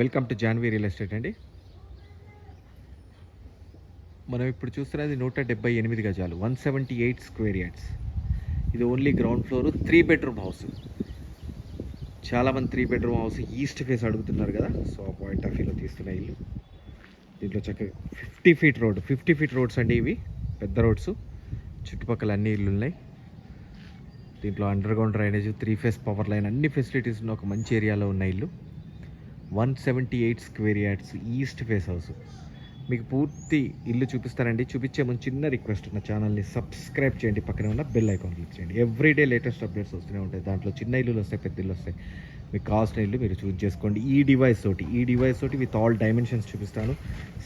Welcome to Janvi real estate అండి. మనం ఇప్పుడు చూస్తున్నది నూట డెబ్బై ఎనిమిది గజాలు one seventy eight square yards. ఇది only ground floor three bedroom house. చాలామంది three bedroom house east face అడుగుతున్నారు కదా సో ఆ పాయింట్ ఆఫ్ వ్యూలో తీస్తున్న ఇల్లు. దీంట్లో చక్కగా fifty feet road fifty feet roads అండి ఇవి పెద్ద రోడ్స్. చుట్టుపక్కల అన్ని ఇల్లు ఉన్నాయి. దీంట్లో under ground drainage three phase power line అన్ని ఫెసిలిటీస్ ఉన్న ఒక మంచి ఏరియాలో ఉన్న ఇల్లు. One seventy eight square yards east face house. మీకు పూర్తి ఇల్లు చూపిస్తానండి. చూపించే ముందు చిన్న రిక్వెస్ట్ నా ఛానల్ని సబ్స్క్రైబ్ చేయండి. పక్కన ఉన్న బెల్ ఐకాన్ క్లిక్ చేయండి. ఎవ్రీడే లేటెస్ట్ అప్డేట్స్ వస్తూనే ఉంటాయి. దాంట్లో చిన్న ఇల్లులు వస్తాయి పెద్ద ఇల్లు వస్తాయి. మీకు కావాల్సిన ఇల్లు మీరు చూజ్ చేసుకోండి. ఈ డివైస్ తోటి ఈ డివైస్ తోటి విత్ ఆల్ డైమెన్షన్స్ చూపిస్తాను.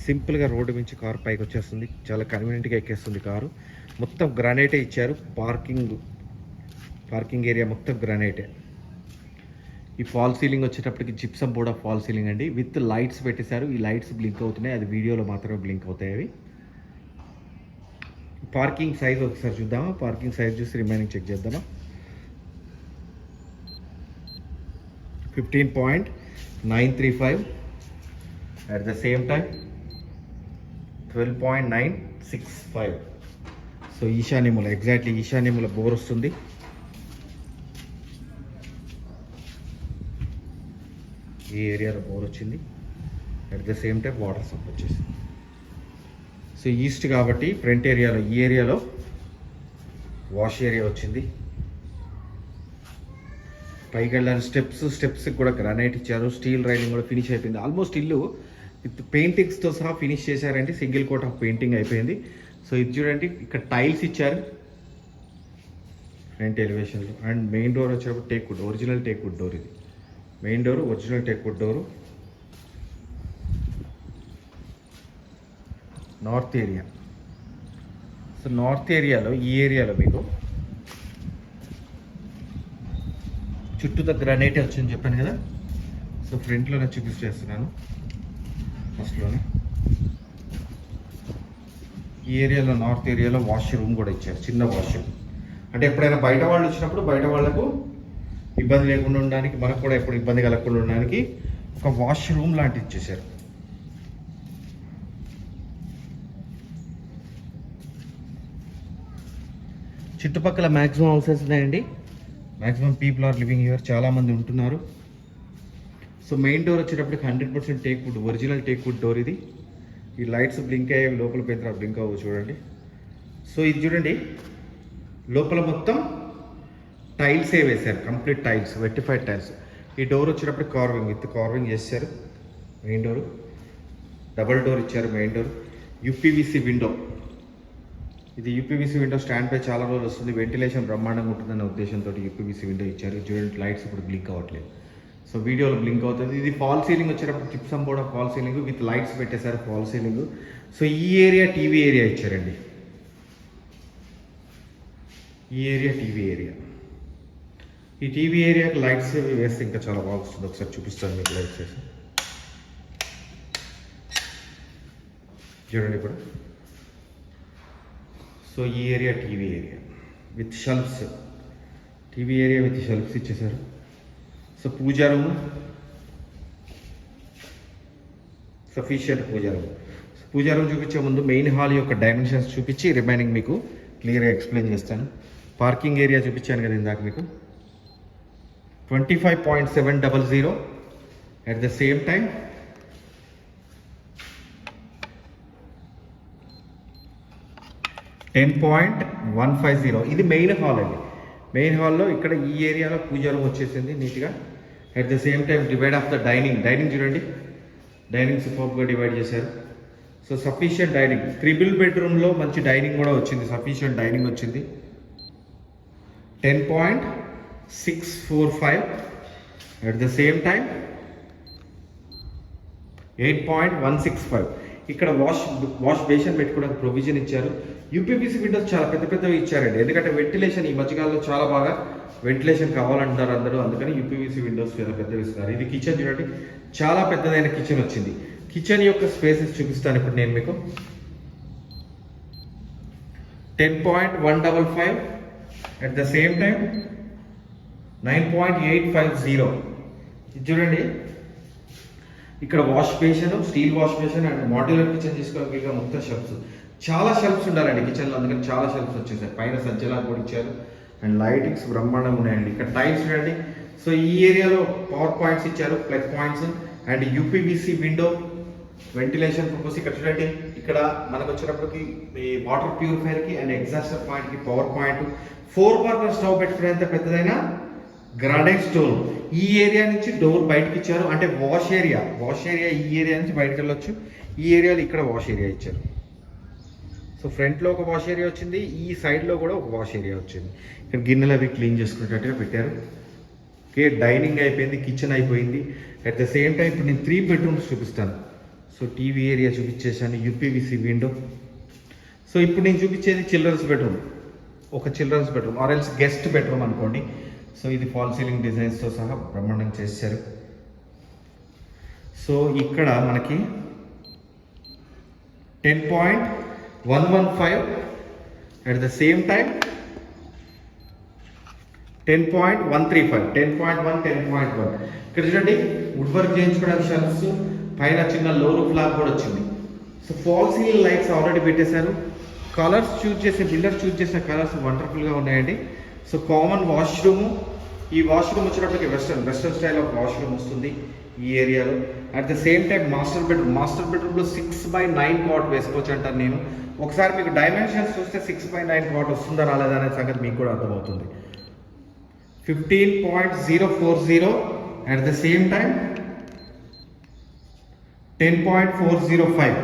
సింపుల్గా రోడ్డు నుంచి కార్ పైకి వచ్చేస్తుంది. చాలా కన్వీనియంట్గా ఎక్కేస్తుంది కారు. మొత్తం గ్రానైటే ఇచ్చారు. పార్కింగ్ పార్కింగ్ ఏరియా మొత్తం గ్రానైటే ఈ ఫాల్ సీలింగ్ వచ్చేటప్పటికి gypsum board of fall ceiling అండి. విత్ లైట్స్ పెట్టేశారు. ఈ లైట్స్ బ్లింక్ అవుతున్నాయి. అది వీడియోలో మాత్రమే బ్లింక్ అవుతాయి అవి. పార్కింగ్ సైజ్ ఒకసారి చూద్దామా? పార్కింగ్ సైజ్ చూసి రిమైనింగ్ చెక్ చేద్దామా? Fifteen point nine three five at the same time twelve point nine six five so ఈశాన్యముల exactly ఈశాన్యముల బోర్ వస్తుంది. ఈ ఏరియాలో బోర్ వచ్చింది. At the same time water సప్ వచ్చేసింది. సో ఈస్ట్ కాబట్టి ఫ్రంట్ ఏరియాలో ఈ ఏరియాలో వాష్ ఏరియా వచ్చింది. పైకి వెళ్ళాలి స్టెప్స్ స్టెప్స్కి కూడా గ్రానైట్ ఇచ్చారు. స్టీల్ రైలింగ్ కూడా ఫినిష్ అయిపోయింది. ఆల్మోస్ట్ ఇల్లు విత్ పెయింటింగ్స్తో సహా ఫినిష్ చేశారండి. సింగిల్ కోట్ ఆఫ్ పెయింటింగ్ అయిపోయింది. సో ఇది చూడండి ఇక్కడ టైల్స్ ఇచ్చారు. ఫ్రంట్ ఎలివేషన్లో అండ్ మెయిన్ డోర్ వచ్చేటప్పుడు teak wood original teak wood door ఇది. Main door original teakwood door. North area. So north ఏరియాలో ఈ ఏరియాలో మీకు చుట్టూ గ్రానైట్ వచ్చింది చెప్పాను కదా? సో ఫ్రంట్లోనే చూపించేస్తున్నాను ఫస్ట్లోనే. ఈ ఏరియాలో నార్త్ ఏరియాలో వాష్రూమ్ కూడా ఇచ్చారు చిన్న వాష్రూమ్. అంటే ఎప్పుడైనా బయట వాళ్ళు వచ్చినప్పుడు బయట వాళ్ళకు ఇబ్బంది లేకుండా ఉండడానికి మనకు కూడా ఎప్పుడు ఇబ్బంది కలగకుండా ఉండడానికి ఒక వాష్ రూమ్ లాంటిది ఇచ్చేసారు చుట్టుపక్కల మ్యాక్సిమం హౌసెస్ ఉన్నాయండి. Maximum people are living here చాలామంది ఉంటున్నారు. సో మెయిన్ డోర్ వచ్చేటప్పటికి hundred percent teak wood original teak wood door ఇది. ఈ లైట్స్ బ్లింక్ అయ్యేవి లోపల పోయిన తర్వాత బ్లింక్ అవ్వవు చూడండి. సో ఇది చూడండి. లోపల మొత్తం టైల్సే వేశారు కంప్లీట్ టైల్స్ వెట్టిఫైడ్ టైల్స్. ఈ డోర్ వచ్చేటప్పుడు కార్వింగ్ విత్ కార్వింగ్ చేశారు మెయిన్ డోర్ డబల్ డోర్ ఇచ్చారు మెయిన్ డోర్ యూపీవీసీ విండో ఇది యూపీవీసీ విండో స్టాండ్పై చాలా రోజులు వస్తుంది. వెంటిలేషన్ బ్రహ్మాండంగా ఉంటుందనే ఉద్దేశంతో యూపీవీసీ విండో ఇచ్చారు. చూడండి లైట్స్ ఇప్పుడు బ్లింక్ అవ్వట్లేదు. సో వీడియోలో బ్లింక్ అవుతుంది. ఇది ఫాల్ సీలింగ్ వచ్చేటప్పుడు gypsum board fall ceiling with lights పెట్టేశారు ఫాల్ సీలింగ్ సో ఈ ఏరియా టీవీ ఏరియా ఇచ్చారండి. ఈ ఏరియా టీవీ ఏరియా ఈ టీవీ ఏరియాకి లైట్స్ అవి వేస్తే ఇంకా చాలా బాగుంటుంది. ఒకసారి చూపిస్తాను మీకు లైట్స్ వేసి. చూడండి ఇప్పుడు. సో ఈ area TV area. With shelves. TV area with shelves ఇచ్చేసారు so puja room. Sufficient puja room. Puja room చూపించే ముందు మెయిన్ హాల్ యొక్క డైమెన్షన్స్ చూపించి రిమైనింగ్ మీకు క్లియర్గా ఎక్స్ప్లెయిన్ చేస్తాను. పార్కింగ్ ఏరియా చూపించాను కదా ఇందాక మీకు. Twenty five point seven double zero at the same time ten point one five zero ఇది మెయిన్ హాల్ అండి. మెయిన్ హాల్లో ఇక్కడ ఈ ఏరియాలో పూజ రూమ్ వచ్చేసింది నీట్గా. At the same time divide of the dining dining చూడండి. డైనింగ్ సూపర్గా డివైడ్ చేశారు. సో సఫిషియంట్ డైనింగ్ త్రిబుల్ బెడ్రూమ్లో మంచి డైనింగ్ కూడా వచ్చింది. సఫిషియంట్ డైనింగ్ వచ్చింది. Ten point six four five at the same time eight point one six five ఇక్కడ wash wash basin పెట్టుకోవడానికి ప్రొవిజన్ ఇచ్చారు. యూపీపీసీ విండోస్ చాలా పెద్ద పెద్దవి ఇచ్చారండి. ఎందుకంటే వెంటిలేషన్ ఈ మధ్యకాలంలో చాలా బాగా వెంటిలేషన్ కావాలంటారు అందరూ. అందుకని యూపీవీసీ విండోస్ పెద్ద పెద్దవి ఇస్తున్నారు. ఇది కిచెన్ చూడండి. చాలా పెద్దదైన కిచెన్ వచ్చింది. కిచెన్ యొక్క స్పేసెస్ చూపిస్తాను ఇప్పుడు నేను మీకు. Ten point one double five at the same time nine point eight five zero. చూడండి. ఇక్కడ wash basin steel wash basin and modular kitchen తీసుకోవడానికి మొత్తం షెల్ఫ్స్. చాలా షెల్ఫ్స్ ఉండాలండి కిచెన్లో అందుకని చాలా షెల్ఫ్స్ వచ్చేసాయి. పైన సజ్జలా కూడా ఇచ్చారు. అండ్ లైటింగ్స్ బ్రహ్మాండంగా ఉన్నాయండి. ఇక్కడ టైల్స్ చూడండి. సో ఈ ఏరియాలో పవర్ పాయింట్స్ ఇచ్చారు plus points. And UPVC window ventilation purpose ఇక్కడ చూడండి. ఇక్కడ మనకు వచ్చినప్పటికి ఈ వాటర్ ప్యూరిఫైయర్కి అండ్ ఎగ్జాస్టర్ పాయింట్కి power point four burner stove పెట్టుకునేంత పెద్దదైనా గ్రానైట్ స్టోన్. ఈ ఏరియా నుంచి డోర్ బయటకి ఇచ్చారు. అంటే వాష్ ఏరియా. వాష్ ఏరియా ఈ ఏరియా నుంచి బయటకు వెళ్ళొచ్చు. ఈ ఏరియాలో ఇక్కడ వాష్ ఏరియా ఇచ్చారు. సో ఫ్రంట్లో ఒక వాష్ ఏరియా వచ్చింది. ఈ సైడ్లో కూడా ఒక వాష్ ఏరియా వచ్చింది. ఇక్కడ గిన్నెలు అవి క్లీన్ చేసుకునేటట్టుగా పెట్టారు. ఓకే డైనింగ్ అయిపోయింది కిచెన్ అయిపోయింది. అట్ ద సేమ్ టైం ఇప్పుడు నేను త్రీ బెడ్రూమ్స్ చూపిస్తాను. సో టీవీ ఏరియా చూపించేసాను యూపీవీసీ విండో. సో ఇప్పుడు నేను చూపించేది చిల్డ్రన్స్ బెడ్రూమ్. ఒక children's bedroom or else guest bedroom అనుకోండి. సో ఇది ఫాల్ సీలింగ్ డిజైన్స్తో సహా బ్రహ్మాండం చేశారు. సో ఇక్కడ మనకి ten point one one five at the same time ten point one three five ten point one ten point one ఇక్కడ చూడండి వుడ్ వర్క్ చేయించుకోవడానికి షెల్ఫ్స్ పైన చిన్న లోరు ఫ్లాగ్ కూడా వచ్చింది. So fall ceiling lights already పెట్టేశారు. కలర్స్ చూజ్ చేసే బిల్డర్ చూజ్ చేసిన కలర్స్ వండర్ఫుల్గా ఉన్నాయండి. సో కామన్ వాష్రూమ్ ఈ వాష్రూమ్ వచ్చినప్పటికి western western style of washroom వస్తుంది ఈ ఏరియాలో at the same time master bedroom master బెడ్రూమ్లో సిక్స్ బై నైన్ కాట్ వేసుకోవచ్చు అంటాను నేను. ఒకసారి మీకు డైమెన్షన్స్ చూస్తే సిక్స్ బై నైన్ కాట్ వస్తుందా రాలేదా అనే సంగతి మీకు కూడా అర్థమవుతుంది. Fifteen point zero four zero at the same time ten point four zero five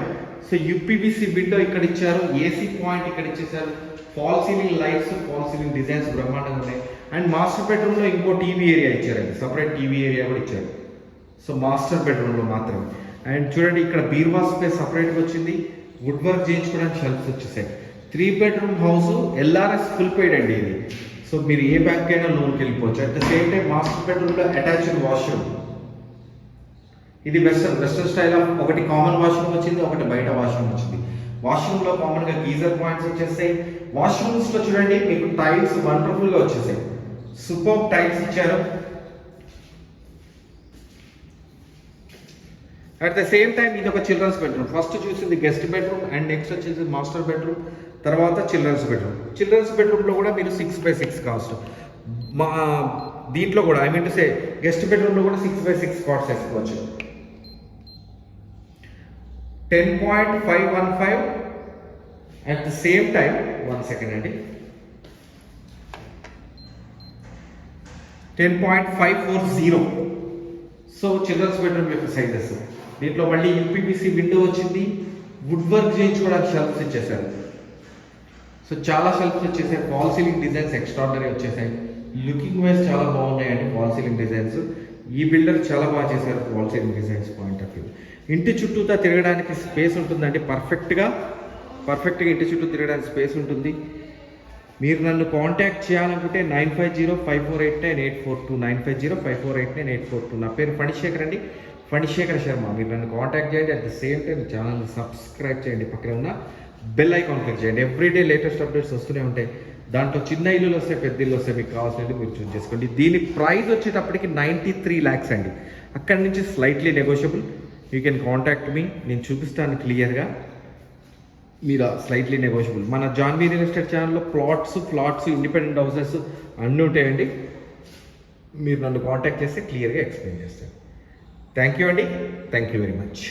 so UPVC window ఇక్కడ ఇచ్చారు ఏసీ పాయింట్ ఇక్కడ ఇచ్చేసారు fall ceiling lights fall ceiling designs బ్రహ్మాండంగా ఉన్నాయి అండ్ మాస్టర్ బెడ్రూమ్లో ఇంకో టీవీ ఏరియా ఇచ్చారండి సపరేట్ టీవీ ఏరియా కూడా ఇచ్చారు సో మాస్టర్ బెడ్రూమ్లో మాత్రమే అండ్ చూడండి ఇక్కడ బీర్వా స్పేస్ సపరేట్గా వచ్చింది వుడ్ వర్క్ చేయించుకోవడానికి షెల్ఫ్స్ వచ్చేసాయి three bedroom house LRS full paid అండి ఇది. సో మీరు ఏ బ్యాంక్ అయినా లోన్కి వెళ్ళిపోవచ్చు. At the same time master బెడ్రూమ్లో అటాచ్డ్ వాష్రూమ్ ఇది వెస్టర్న్ వెస్టర్న్ స్టైల్ ఆఫ్ ఒకటి కామన్ వాష్రూమ్ వచ్చింది ఒకటి బయట వాష్రూమ్ వచ్చింది. వాష్రూమ్లో కామన్గా గీజర్ పాయింట్స్ వచ్చేస్తాయి. వాష్రూమ్స్లో చూడండి మీకు టైల్స్ వండర్ఫుల్గా వచ్చేసాయి సూపర్ టైల్స్ ఇచ్చారు. అట్ ద సేమ్ టైం ఇది ఒక చిల్డ్రన్స్ బెడ్రూమ్ ఫస్ట్ చూసింది గెస్ట్ బెడ్రూమ్ అండ్ నెక్స్ట్ వచ్చేసి మాస్టర్ బెడ్రూమ్ తర్వాత చిల్డ్రన్స్ బెడ్రూమ్ చిల్డ్రన్స్ బెడ్రూమ్లో కూడా మీరు సిక్స్ బై సిక్స్ కాస్ట్ మా దీంట్లో కూడా I mean to say guest బెడ్రూమ్లో కూడా సిక్స్ బై సిక్స్ కాట్స్ వేసుకోవచ్చు ten point five one five at the same time one second అండి. Ten point five four zero so children's bedroom యొక్క sizes దీంట్లో మళ్ళీ యూపీపీసీ విండో వచ్చింది. Wood work చేయించుకోవడానికి shelves ఇచ్చేసారు సో చాలా షెల్ఫ్స్ వచ్చేసాయి ఫాల్ సీలింగ్ డిజైన్స్ ఎక్స్ట్రాడనరీ వచ్చేసాయి. లుకింగ్ వైజ్ చాలా బాగున్నాయండి ఫాల్ సీలింగ్ డిజైన్స్ ఈ బిల్డర్ చాలా బాగా చేశారు fall ceiling designs point of view ఇంటి చుట్టూతా తిరగడానికి స్పేస్ ఉంటుందండి పర్ఫెక్ట్గా పర్ఫెక్ట్గా ఇంటి చుట్టూ తిరగడానికి స్పేస్ ఉంటుంది. మీరు నన్ను కాంటాక్ట్ చేయాలనుకుంటే nine five zero five four eight nine eight four two nine five zero five four eight nine eight four two నా పేరు ఫణిశేఖర్ అండి. ఫణిశేఖర్ శర్మ మీరు నన్ను కాంటాక్ట్ చేయండి. At the same time channel subscribe చేయండి. పక్కన ఉన్న బెల్ ఐకాన్ క్లిక్ చేయండి. ఎవ్రీడే లేటెస్ట్ అప్డేట్స్ వస్తూనే ఉంటాయి. దాంట్లో చిన్న ఇల్లులు వస్తే పెద్ద ఇల్లు వస్తే మీకు కావాల్సినవి మీరు చూస్ చేసుకోండి. దీని ప్రైస్ వచ్చేటప్పటికి నైంటీ త్రీ ల్యాక్స్ అండి. అక్కడి నుంచి slightly negotiable you can contact me నేను చూపిస్తాను క్లియర్గా మీరు స్లైట్లీ నెగోషియబుల్ మన జాన్వీ రియల్ ఎస్టేట్ ఛానల్లో ప్లాట్స్ ఫ్లాట్స్ ఇండిపెండెంట్ హౌసెస్ అన్నీ ఉంటాయండి. మీరు నన్ను కాంటాక్ట్ చేస్తే క్లియర్గా ఎక్స్ప్లెయిన్ చేస్తాను. థ్యాంక్ యూ అండి. Thank you very much